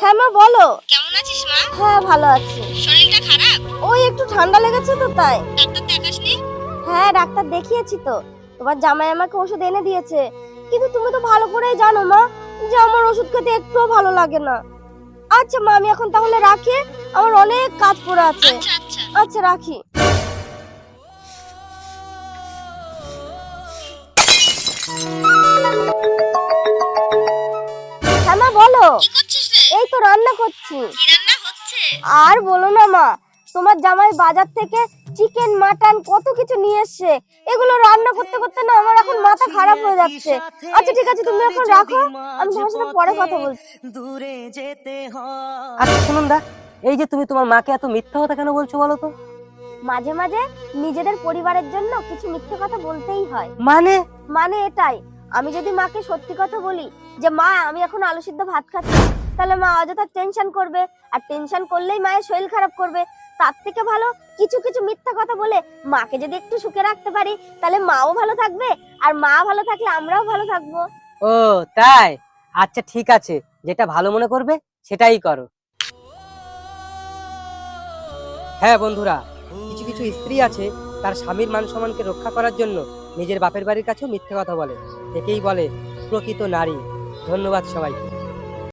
হ্যাঁ মা বলো। কেমন আছিস মা? হ্যাঁ ভালো আছি। শরীরটা খারাপ? ওই একটু ঠান্ডা লেগেছে তো তাই। ডাক্তার দেখাসনি? হ্যাঁ ডাক্তার দেখিয়েছি তো। তোমার জামাই আমাকে ওষুধ এনে দিয়েছে। কিন্তু তুমি তো ভালো করেই জানো মা যে আমার ওষুধ খেতে একটুও ভালো লাগে না। আচ্ছা মা আমি এখন তাহলে রাখি। আমার অনেক কাজ পড়ে আছে। আচ্ছা আচ্ছা। আচ্ছা রাখি। হ্যাঁ মা বলো? এই তো রান্না করছি। আর বলো না মা তোমার জামাই বাজার থেকে চিকেন মাটন কত কিছু নিয়ে এসছে। এগুলো রান্না করতে করতে না আমার এখন মাথা খারাপ হয়ে যাচ্ছে। আচ্ছা ঠিক আছে তুমি এখন রাখো আমি তোমার সাথে পরে কথা বলছি। দূরে যেতে হয়। আচ্ছা শুনুন দা এই যে তুমি তোমার মাকে এত মিথ্যা কথা কেন বলছো বলো তো? মাঝে মাঝে নিজেদের পরিবারের জন্য কিছু মিথ্যে কথা বলতেই হয়। মানে? মানে এটাই আমি যদি মাকে সত্যি কথা বলি যে, মা, আমি এখন আলু সিদ্ধ ভাত খাচ্ছি, তাহলে মা অযথা টেনশন করবে। আর টেনশন করলেই মায়ের শরীর খারাপ করবে। তার থেকে ভালো কিছু কিছু মিথ্যা কথা বলে মাকে যদি একটু সুখে রাখতে পারি, তাহলে মাও ভালো থাকবে আর মা ভালো থাকলে আমরাও ভালো থাকব। ও, তাই? আচ্ছা ঠিক আছে। যেটা ভালো মনে করবে, সেটাই করো। হ্যাঁ বন্ধুরা, কিছু কিছু স্ত্রী আছে, তার স্বামীর মান সম্মানকে রক্ষা করার জন্য নিজের বাপের বাড়ির কাছেও মিথ্যে কথা বলে। একেই বলে প্রকৃত নারী। ধন্যবাদ সবাইকে।